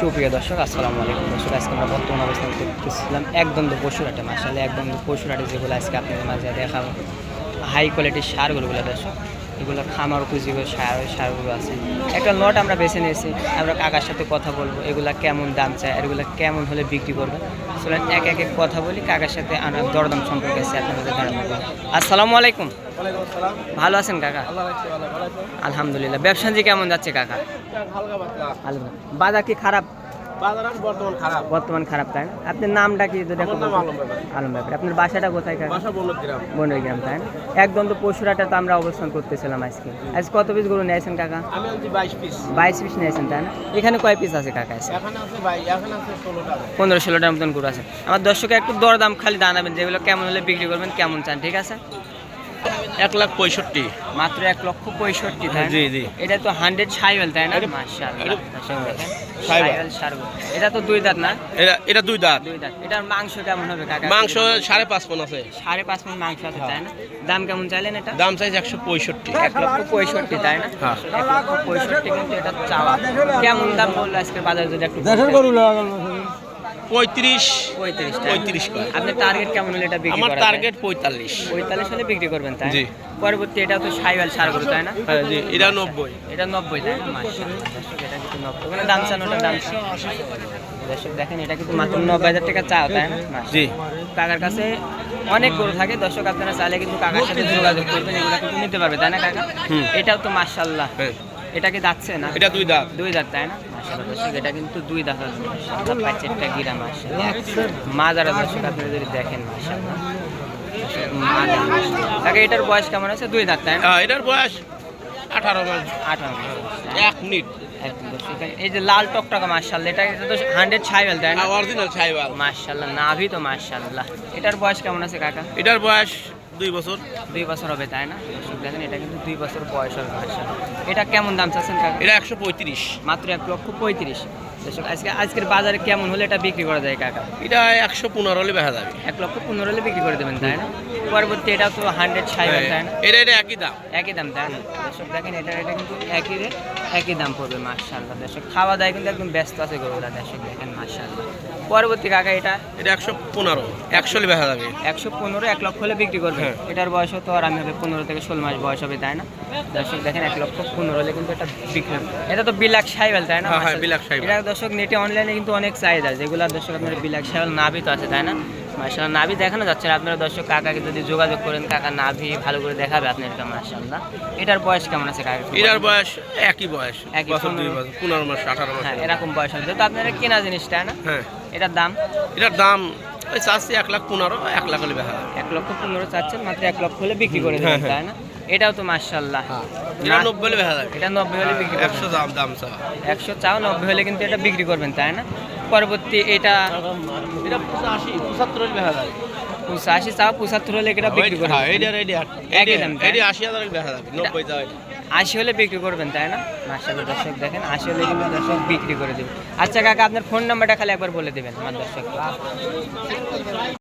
সুপ্রিয় দর্শক, আসসালামু আলাইকুম। দর্শক, আজকে আমরা বর্তমান অবস্থান করতেছিলাম একদম পশুরাটে মাসালে একদম পশুরাটে যেগুলো আজকে আপনাদের মাঝে দেখাবো। হাই কোয়ালিটির সারগুলো দর্শক। এগুলো খামার উপযোগী সার সারগুলো আছে। একটা লট আমরা বেছে নিয়েছি, আমরা কাকার সাথে কথা বলব, এগুলা কেমন দাম চায় আর এগুলো কেমন হলে বিক্রি করবে চলেন এক এক এক কথা বলি কাকার সাথে আমরা দরদাম সম্পর্কে আছে আপনাদের দেবো। আসসালামু আলাইকুম। ভালো আছেন কাকা? আলহামদুলিল্লাহ। ব্যবসা কেমন যাচ্ছে কাকা? বাজার কি খারাপ? বর্তমান খারাপ। বর্তমান খারাপ তাই আপনার নামটা কি যদি? আলম ব্যাপারী। আপনার বাসাটা কোথায় কাকা? বাসা বনগ্রাম তাই না? একদম তো পশুরাটা তো আমরা অবস্থান করতেছিলাম আজকে। আজ কত পিস গরু নিয়েছেন কাকা? আমি আনছি বাইশ পিস নিয়েছেন তাই না? এখানে কয় পিস আছে কাকা এখানে আছে বাই এখানে আছে মতন গরু আছে। আমার দর্শকে একটু দরদাম খালি জানাবেন যেগুলো কেমন হলে বিক্রি করবেন কেমন চান ঠিক আছে? এক লাখ পঁয়ষট্টি। মাত্র এক লক্ষ পঁয়ষট্টি জি, জি। এটা তো হান্ড্রেড সাইবেল তাই না? এটা- মাশাআল্লাহ এটা- তো দুই দাঁত না? এটা এটা দুই দাঁত। দুই দাঁত। এটার মাংস কেমন হবে কাকা? মাংস সাড়ে পাঁচ পন আছে। সাড়ে পাঁচ মণ মাংস আছে তাই না? দাম কেমন চাইলেন এটা? দাম চাইছে একশো পঁয়ষট্টি। এক লক্ষ পঁয়ষট্টি তাই না? হ্যাঁ। এক লক্ষ পঁয়ষট্টি কিন্তু এটা চাওয়া। কেমন দাম বলল আজকে বাজারে যদি একটু পঁয়ত্রিশ। পঁয়ত্রিশ পঁয়ত্রিশ করে। আপনার টার্গেট কেমন হলে এটা বিক্রি আমার টার্গেট পঁয়তাল্লিশ। পঁয়তাল্লিশ হলে বিক্রি করবেন তাই? জি। পরবর্তী এটা তো সাইওয়াল সার তাই না? হ্যাঁ জি এটা নব্বই। এটা নব্বই তাই? এটা কিন্তু নব্বই। ওখানে দাম চান ওটা দাম দর্শক দেখেন এটা কিন্তু মাত্র নব্বই হাজার টাকা চাও তাই না। জি। কাকার কাছে অনেক গরু থাকে। দর্শক আপনারা চাইলে কিন্তু কাকার সাথে যোগাযোগ করবেন এগুলো কিন্তু নিতে পারবে তাই না কাকা? হুম। এটাও তো মাশাল্লাহ হ্যাঁ। এটা কি যাচ্ছে না এটা দুই দাঁত। দুই দাঁত তাই না? দর্শক এটা কিন্তু দুই দাঁত আছে মাশাআল্লাহ পাঁচেরটা গিরা মাশাআল্লাহ মাজারা দর্শক আপনারা যদি দেখেন মাজারা, এটার বয়স কেমন আছে? দুই দাঁত তাই হ্যাঁ, এটার বয়স আঠারো মাস আঠারো মাস। এক মিনিট। এই যে লাল টকটকা মাশাআল্লাহ এটা এটা তো হান্ড্রেড ছাইবেল তাই না? অরিজিনাল ছাইবাল। মাশাআল্লাহ নাভি তো মাশাআল্লাহ। এটার বয়স কেমন আছে কাকা? এটার বয়স দুই বছর? দুই বছর হবে তাই না? দেখেন এটা কিন্তু দুই বছর বয়স হবে এটা কেমন দাম চাচ্ছেন কাকা? এটা একশো পঁয়ত্রিশ। মাত্র এক লক্ষ পঁয়ত্রিশ। আজকে আজকের বাজারে কেমন হলে এটা বিক্রি করা যায় কাকা? এটা একশো পনেরো হলে দেখা যাবে। এক লক্ষ পনেরো হলে বিক্রি করে দেবেন তাই না? পরবর্তী এটা তো হান্ড্রেড তাই না এটা এটা একই দাম? একই দাম তাই না দর্শক দেখেন এটা এটা কিন্তু একই রেট একই দাম পড়বে মার্শাল্লাহ দর্শক খাওয়া দাওয়া কিন্তু একদম ব্যস্ত আছে গরুরা দর্শক দেখেন মার্শাল্লাহ পরবর্তী কাকা এটা? এটা একশো পনেরো। একশো যাবে। একশো পনেরো এক লক্ষ হলে বিক্রি করবে। হ্যাঁ। এটার বয়স তো আর আমি হবে পনেরো থেকে ষোলো মাস বয়স হবে তাই না? দর্শক দেখেন এক লক্ষ পনেরো হলে কিন্তু এটা বিক্রি এটা তো বিলাক সাইবেল তাই না? হ্যাঁ, হ্যাঁ, বিলাক সাইবেল। এটা দর্শক নেটে অনলাইনে কিন্তু অনেক চাহিদা যেগুলো দর্শক আপনার বিলাক সাইবেল নাভি তো আছে তাই না? মার্শাল্লাহ নাভি দেখানো যাচ্ছে না। আপনারা দর্শক কাকাকে যদি যোগাযোগ করেন কাকা নাভি ভালো করে দেখাবে আপনাদেরকে মার্শাল্লাহ এটার বয়স কেমন আছে কাকা? এটার বয়স একই বয়স। একই, বছর দুই বছর পনেরো মাস আঠারো মাস। হ্যাঁ এরকম বয়স হবে। তো আপনারা কেনা জিনিস তাই না? হ্যাঁ। এটার দাম? এটার দাম ওই চাচ্ছি এক লাখ পনেরো এক লাখ হলে যাবে এক লক্ষ পনেরো চাচ্ছেন মাত্র এক লক্ষ হলে বিক্রি করে হ্যাঁ, দেবেন হ্যাঁ। তাই না? এটাও তো মার্শাল্লাহ এটা নব্বই হলে যাবে এটা নব্বই হলে বিক্রি একশো দাম দাম চাওয়া। একশো চাও নব্বই হলে কিন্তু এটা বিক্রি করবেন তাই না? পরবর্তী এটা এটা পঁচাশি পঁচাত্তর হলে দেখা পঁচাশি চাও পঁচাত্তর হলে এটা বিক্রি করবেন আশি হাজার হলে যাবে নব্বই আশি হলে বিক্রি করবেন তাই না? মার্শাল দর্শক দেখেন আশি হলে কিন্তু দর্শক বিক্রি করে দেবেন আচ্ছা কাকা আপনার ফোন নাম্বারটা খালি একবার বলে দেবেন আমার দর্শক।